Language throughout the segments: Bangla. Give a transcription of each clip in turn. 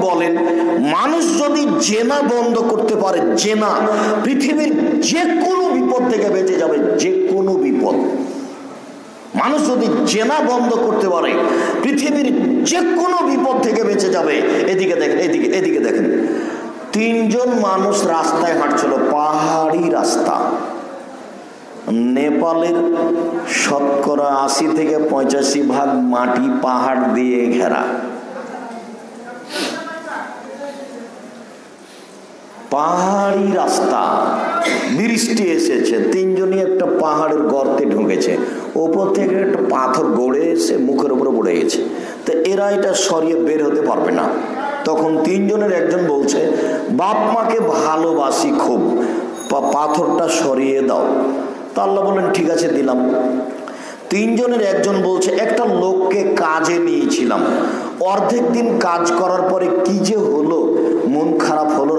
বলেন, মানুষ যদি জেনা বন্ধ করতে পারে, জেনা পৃথিবীর যে কোনো বিপদ থেকে বেঁচে যাবে যে কোনো বিপদ। মানুষ যদি জেনা বন্ধ করতে পারে, পৃথিবীর যে কোনো বিপদ থেকে বেঁচে যাবে, এদিকে দেখেন, এদিকে এদিকে দেখেন। তিনজন মানুষ রাস্তায় হাঁটছিল, পাহাড়ি রাস্তা। নেপালের শতকরা আশি থেকে পঁচাশি ভাগ মাটি পাহাড় দিয়ে ঘেরা। পাহাড়ি রাস্তা। বৃষ্টি এসেছে, তিনজনই একটা পাহাড়ের গর্তে ঢুকেছে। ওপর থেকে একটা পাথর গড়ে এসে মুখের উপরে পড়ে গেছে। তো এরা এটা সরিয়ে বের হতে পারবে না। তখন তিনজনের একজন বলছে, বাপ মাকে ভালোবাসি খুব। পাথরটা সরিয়ে দাও। তা বললেন, ঠিক আছে, দিলাম। তিনজনের একজন বলছে, একটা লোককে কাজে নিয়েছিলাম। অর্ধেক দিন কাজ করার পরে কি যে হলো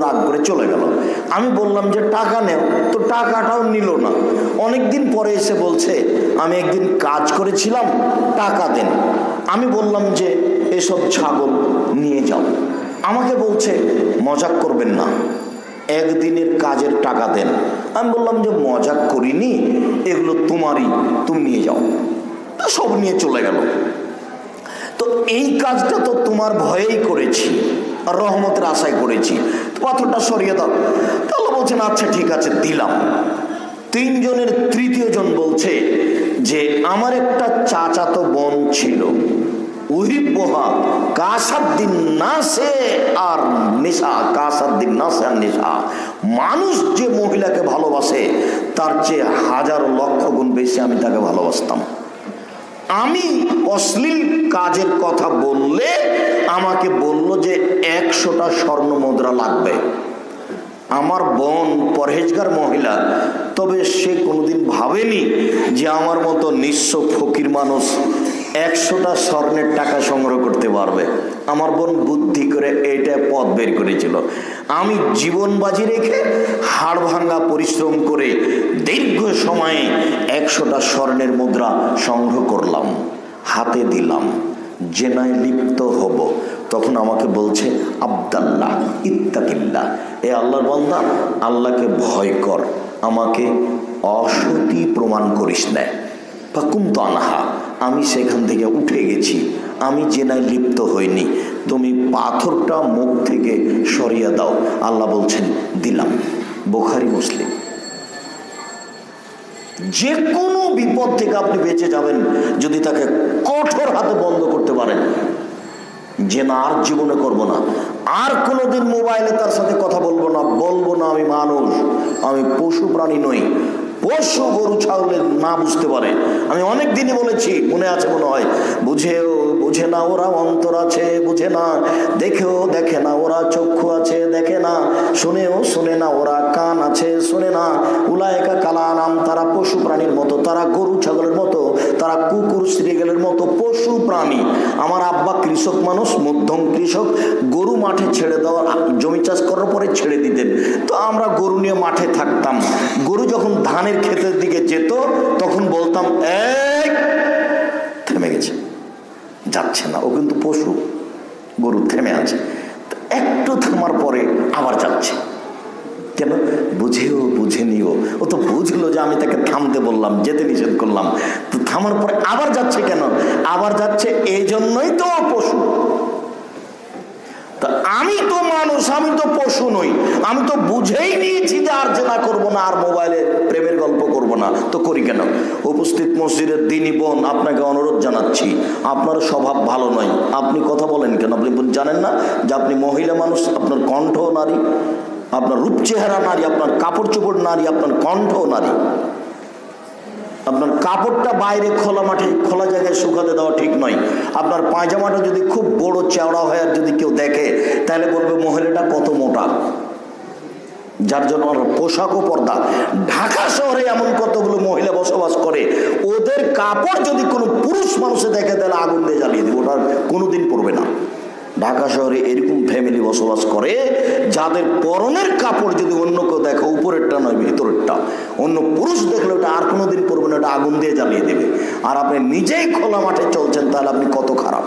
রাগ করে চলে গেল। আমি বললাম যে, টাকা নেও। তো টাকাটাও নিল না। অনেক দিন পরে এসে বলছে, আমি একদিন কাজ করেছিলাম, টাকা দেন। আমি বললাম যে, এসব ছাগল নিয়ে যাও। আমাকে বলছে, মজাক করবেন না। একদিনের কাজের টাকা দেন। আমি বললাম যে, মজাক করিনি, এগুলো তোমারই, তুমি নিয়ে যাও। সব নিয়ে চলে গেল। তো এই কাজটা তো তোমার ভয়েই করেছি রহমতের আশায় করেছি। পাথরটা সরিয়ে দাও। তাহলে বলছেন আচ্ছা ঠিক আছে, দিলাম। তিনজনের তৃতীয় জন বলছে যে, আমার একটা চাচাতো বোন ছিল। উহিব্বহা কাসাদ্দিন নাসে আর নেশা কাসাদ্দিন নাসে আর নেশা মানুষ যে মহিলাকে ভালোবাসে, তার চেয়ে হাজারো লক্ষ গুণ বেশি আমি তাকে ভালোবাসতাম। আমি অশ্লীল কাজের কথা বললে আমাকে বলল যে একশোটা স্বর্ণ মুদ্রা লাগবে। আমার বোন পরহেজগার মহিলা, তবে সে কোনোদিন ভাবেনি যে আমার মতো নিঃস্ব ফকির মানুষ একশোটা স্বর্ণের টাকা সংগ্রহ করতে পারবে। আমার বোন বুদ্ধি করে এটা পথ বের করেছিল। আমি জীবন বাজি রেখে হাড় ভাঙ্গা পরিশ্রম করে দীর্ঘ সময়ে একশোটা স্বর্ণের মুদ্রা সংগ্রহ করলাম, হাতে দিলাম। জেনায় লিপ্ত হব। তখন আমাকে বলছে, আবদাল্লাহ ইত্তাকিল্লা এ আল্লাহর বন্দা, আল্লাহকে ভয় কর। আমাকে অসতী প্রমাণ করিস না। ফাকুম তো আনহা। আমি সেখান থেকে উঠে গেছি। আমি জেনায় লিপ্ত হইনি। তুমি পাথরটা মুখ থেকে সরিয়ে দাও। আল্লাহ বলছেন, দিলাম। বোখারি, মুসলিম। যে কোনো বিপদ থেকে আপনি বেঁচে যাবেন যদি তাকে কঠোর হাতে বন্ধ করতে পারেন। যে না আর জীবনে করব না। আর কোনোদিন মোবাইলে তার সাথে কথা বলব না। বলব না, আমি মানুষ। আমি পশু প্রাণী নই। পশু গরু ছাগলের না বুঝতে পারে। আমি অনেক দিনই বলেছি, মনে আছে, মনে হয়। বুঝেও বুঝে না ওরা অন্তর আছে, বুঝে না। দেখেও দেখে না ওরা চক্ষু আছে, দেখে না। শুনেও শুনে না ওরা কান আছে, শুনে না। উলায়কা কালা নাম তারা পশু প্রাণীর মতো, তারা গরু ছাগলের মতো, তারা কুকুর শ্রীগেলের মতো পশু প্রাণী। আমার আব্বা কৃষক মানুষ, মধ্যম কৃষক, গরু মাঠে ছেড়ে দেওয়া, জমি চাষ করার পরে ছেড়ে দিতেন। তো আমরা গরু নিয়ে মাঠে থাকতাম। গরু যখন ধানের ক্ষেতের দিকে যেত, তখন বলতাম গেছে যাচ্ছে না। ও কিন্তু পশু, গরু থেমে আছে। একটু থামার পরে আবার যাচ্ছে। কেন? বুঝেও বুঝেনিও। ও তো বুঝলো যে আমি তাকে থামতে বললাম, যেতে নিষেধ করলাম। তো থামার পরে আবার যাচ্ছে কেন? আবার যাচ্ছে এই জন্যই তো পশু। আমি তো মানুষ, আমি তো পশু নই। আমি তো বুঝেই নিয়েছি যে আর জেনা করব না আর মোবাইলে। না, তো করি কেন? উপস্থিত মসজিদের দিনই বোন আপনাকে অনুরোধ জানাচ্ছি, আপনার স্বভাব ভালো নয়। আপনি কথা বলেন কেন? আপনি জানেন না যে আপনি মহিলা মানুষ, আপনার কণ্ঠ নারী, আপনার রূপ চেহারা নারী, আপনার কাপড় চোপড় নারী, আপনার কণ্ঠ নারী। আপনার কাপড়টা বাইরে খোলা মাঠে, খোলা জায়গায় শুকাতে দেওয়া ঠিক নয়। আপনার পায়জামাটা যদি খুব বড় চেওড়া হয় আর যদি কেউ দেখে, তাহলে বলবে, মহিলাটা কত মোটা। যার জন্য পোশাক ও পর্দা। ঢাকা শহরে এমন কতগুলো মহিলা বসবাস করে, ওদের কাপড় যদি কোনো পুরুষ মানুষে দেখে, তাহলে আগুন দিয়ে জ্বালিয়ে দেবে। ওটা কোনোদিন পড়বে না। ঢাকা শহরে এরকম ফ্যামিলি বসবাস করে, যাদের পরনের কাপড় যদি অন্য কেউ দেখে, উপরেরটা নয়, ভিতরেরটা। অন্য পুরুষ দেখলে ওটা আর কোনোদিন পরবে না, ওটা আগুন দিয়ে জ্বালিয়ে দেবে। আর আপনি নিজেই খোলা মাঠে চলছেন, তাহলে আপনি কত খারাপ।